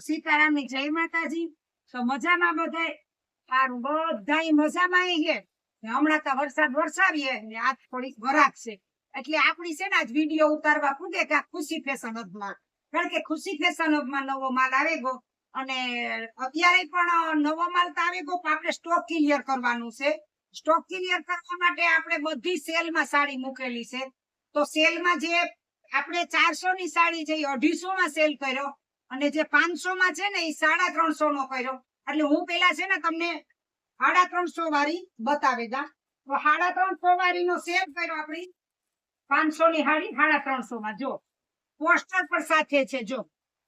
સીતારામની જય માતાજી. તો મજામાં બધાય સારું બધા મજામાં છે. હમણાં તો વરસાદ વરસાવીએ ને આ થોડીક વરાક છે. એટલે આપણી છે ને આજ વીડિયો ઉતારવા પૂગે કે ખુશી ફેશન હબમાં કારણ કે ખુશી ફેશન હબમાં નવો માલ આવે ગયો. અને અત્યારે પણ નવો માલ તો આવે પણ આપણે સ્ટોક ક્લિયર કરવાનું છે. સ્ટોક ક્લિયર કરવા માટે આપણે બધી સેલમાં સાડી મૂકેલી છે. તો સેલમાં જે આપણે ચારસો ની સાડી જે અઢીસો માં સેલ કર્યો અને જે પાંચસો માં છે ને, એ સાડા ત્રણસો નો કર્યો. એટલે હું પેલા છે ને તમને સાડા ત્રણસો વાળી બતાવી દા. તો સાડા ત્રણસો વાળી નો સેલ કર્યો આપડી પાંચસો ની હાડી સાડા ત્રણસો માં જો, પોસ્ટર પર સાથે છે, જો.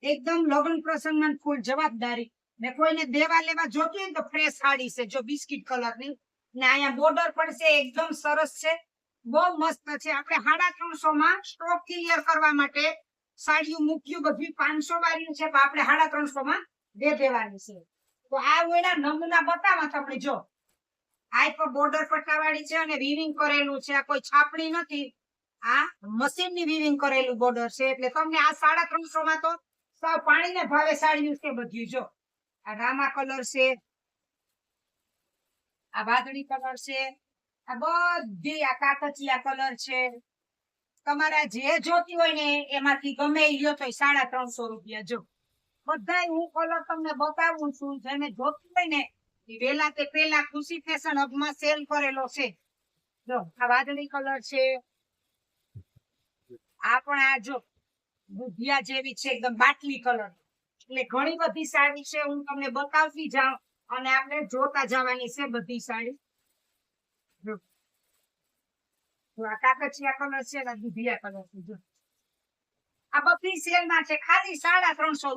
એકદમ લગ્ન પ્રસંગમાં ફૂલ જવાબદારી. ને કોઈને દેવા લેવા જોતી હોય તો ફ્રેશ સાડી છે, જો બિસ્કિટ કલરની ને અહીંયા બોર્ડર પણ છે, એકદમ સરસ છે. બહુ મસ્ત છે. આપણે સાડા ત્રણસો માં સ્ટોક ક્લિયર કરવા માટે સાડીઓ મૂક્યું, બધી પાંચસો વાળી છે આપણે સાડા ત્રણસો માં દે દેવાની છે. તો આ વેળા નમૂના બતાવવા તમને, જો. આ પર બોર્ડર પટ્ટા છે અને વિવિંગ કરેલું છે, આ કોઈ છાપણી નથી. આ મશીનની વિવિંગ કરેલું બોર્ડર છે, એટલે તમને આ સાડા ત્રણસો માં તો સાવ પાણીને ભાવે સાડી છે બધું, જો. આ રામા કલર છે. આ વાદળી કલર છે. આ બધી આ કાકચિયા કલર છે. તમારે જે જોતી હોય ને એમાંથી ગમે લ્યો તો સાડા ત્રણસો રૂપિયા જો. બધાય હું કલર તમને બતાવું છું, જેને જોતી હોય ને વેલા તે પેલા ખુશી ફેશન હબમાં સેલ કરેલો છે. જો, આ વાદળી કલર છે. આ પણ આ જો બુધિયા જેવી છે, એકદમ બાટલી કલર એટલે ઘણી બધી સાડી છે, હું તમને બતાવતી જાઉં અને આપણે જોતા જવાની છે બધી સાડી જો જો આ આ બધી સાડા ત્રણસો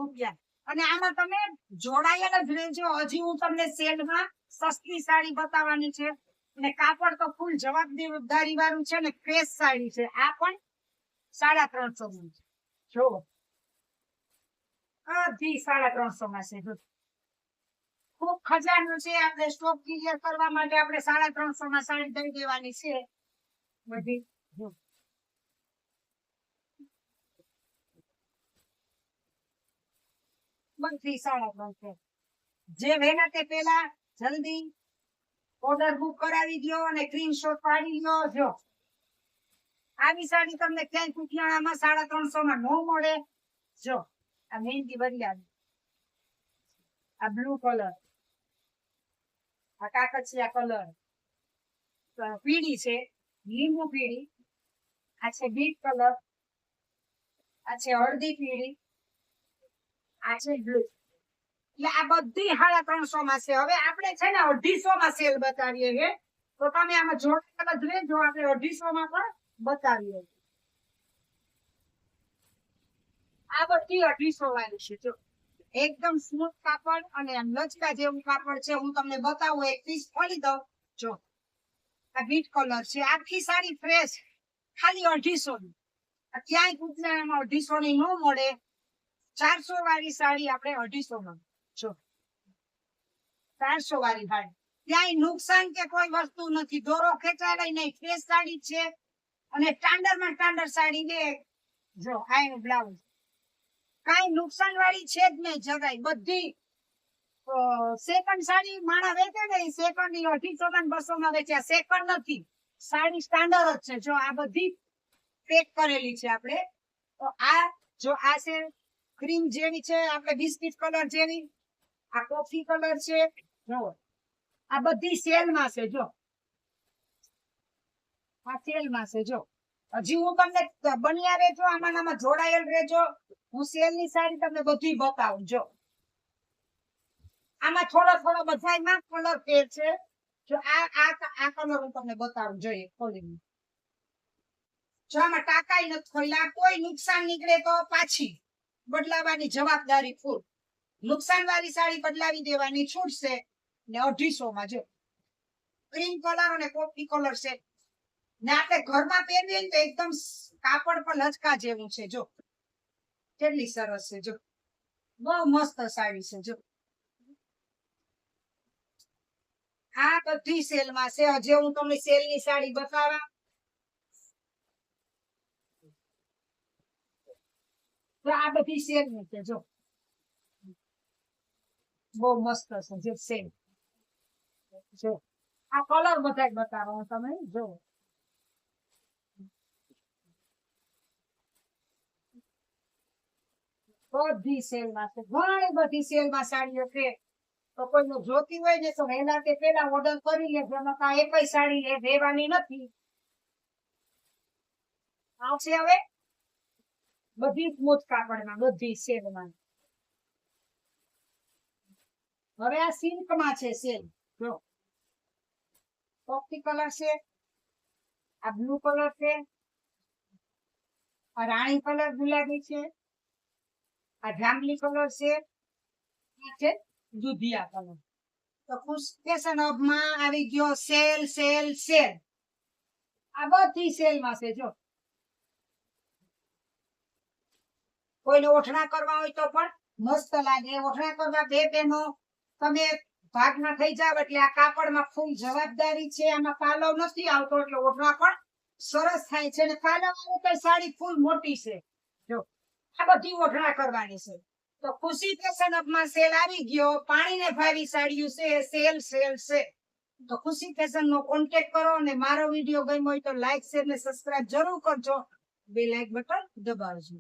છે. અને કાપડ તો ફૂલ જવાબદારી વાળું છે ને ફ્રેશ સાડી છે. આ પણ સાડા ત્રણસો માં છે. જો. બધી સાડા ત્રણસો માં છે ખૂબ ખજાનું છે, આપણે સ્ટોક ક્લિયર કરવા માટે આપણે સાડા ત્રણસો માં સાડી દઈ દેવાની છે. બધી બધી જે વેના તે પેલા જલ્દી ઓર્ડર બુક કરાવી દો અને સ્ક્રીનશોટ પાડી લો આવી સાડી તમને ક્યાંય કુઠિયાણામાં સાડા ત્રણસો માં ન મળે. જો, આ મહેંદી બદલાવી આ બ્લુ કલર આ કાકચિયા કલર પીળી છે. લીંબુ પીળી, આ છે બીટ કલર, આ છે હળદી પીળી, આ છે બ્લુ. એટલે આ બધી સાડા ત્રણસો માં છે. હવે આપણે છે ને અઢીસો માં સેલ બતાવીએ છે તો તમે આમાં જોડેલા બધું જો આપણે અઢીસો માં પણ બતાવીએ. આ બધી અઢીસો વાળી છે. જો, એકદમ સ્મૂથ કાપડ અને લચકા જેવું કાપડ છે. હું તમને બતાવું, એક પીસ ખોલી દઉં. જો. આ બીટ કલર છે. આખી સાડી ફ્રેશ ખાલી અઢીસો ક્યાંય ગુજરાતમાં અઢીસો ની ન મળે. ચારસો વાળી સાડી આપણે અઢીસો જો. ચારસો વાળી સાડી. ક્યાંય નુકસાન કે કોઈ વસ્તુ નથી. દોરો ખેંચાયેલો નહીં. ફ્રેશ સાડી છે. અને સ્ટાન્ડર્ડમાં સ્ટાન્ડર્ડ સાડી લે. જો, આ બ્લાઉઝ કઈ નુકસાન વાળી છે જ નહીં. જગાય બધી સેકન્ડ સાડી માણા વેચે ને સેકન્ડની અઢીસો ને બસો માં વેચ્યા. સેકન્ડ નથી. સાડી સ્ટાન્ડર્ડ જ છે. જો આ બધી પેક કરેલી છે આપણે, તો આ જો આ છે ક્રીમ જેવી છે, આપણે બિસ્કિટ કલર જેવી, આ કોફી કલર છે, જો. આ બધી સેલમાં છે, જો. આ સેલમાં છે, જો. હજી હું તમને બન્યા રેજો આમાં જોડાયેલ રેજો હું સેલની સાડી તમને બધી બતાવું, જો. આમાં થોડો થોડો બધામાં કલર ફેર છે. જો આ આ આ કલર હું તમને બતાવું. જોઈએ ખોલીને જો આમાં ટાકાઈ નથી ખોલ્યા, કોઈ નુકસાન નીકળે તો પાછી બદલાવાની જવાબદારી ફૂલ. નુકસાન વાળી સાડી બદલાવી દેવાની છૂટશે ને અઢીસો માં જો. ક્રીમ કલર અને કોફી કલર છે. ને આપણે ઘરમાં પહેરીએ ને તો એકદમ કાપડ પર લચકા જેવું છે, જો. કેટલી સરસ છે, જો. બહુ મસ્ત સાડી છે, જો. આ બધી સેલમાં છે. હજે હું તમને સેલની સાડી બતાવા તો આ બધી સેલની છે, જો. બહુ મસ્ત છે આ કલર બધા બતાવો હું તમે જો. બધી ઘણી બધી સેલમાં સાડીઓ છે. તો કોઈને જોતી હોય ને તો એના તે પેલા ઓર્ડર કરી લે જેમાં કાંઈ એકય સાડી એ દેવાની નથી. આવશે હવે? બધી સ્મૂથ કાપડમાં બધી સેલમાં હવે આ સિલ્કમાં છે સેલ જો. કોફી કલર છે, આ બ્લુ કલર છે, આ રાણી કલર ગુલાબી છે, આ જાંબલી કલર છે છે દુધિયા આપવાનું. તો ફેશન હબમાં આવી ગયો સેલ સેલ સેલ. આ બધી સેલમાં છે, જો. કોઈને ઓઠણા કરવા હોય તો પણ મસ્ત લાગે. ઓઠણા કરવા બે બહેનો તમે ભાગના થઈ જાવ એટલે આ કાપડમાં ફૂલ જવાબદારી છે. આમાં પાલવ નથી આવતો એટલે ઓઠણા પણ સરસ થાય છે. અને પાલવ આવે તો સાડી ફૂલ મોટી છે. જો, આ બધી ઓઠણા કરવાની છે. તો ખુશી ફેશનમાં સેલ આવી ગયો, પાણીને ફાવી સાડ્યું છે, સેલ સેલ છે. તો ખુશી ફેશન નો કોન્ટેક્ટ કરો અને મારો વીડિયો ગમ્યો હોય તો લાઈક શેર ને સબસ્ક્રાઇબ જરૂર કરજો. બે લાઈક બટન દબાવજો.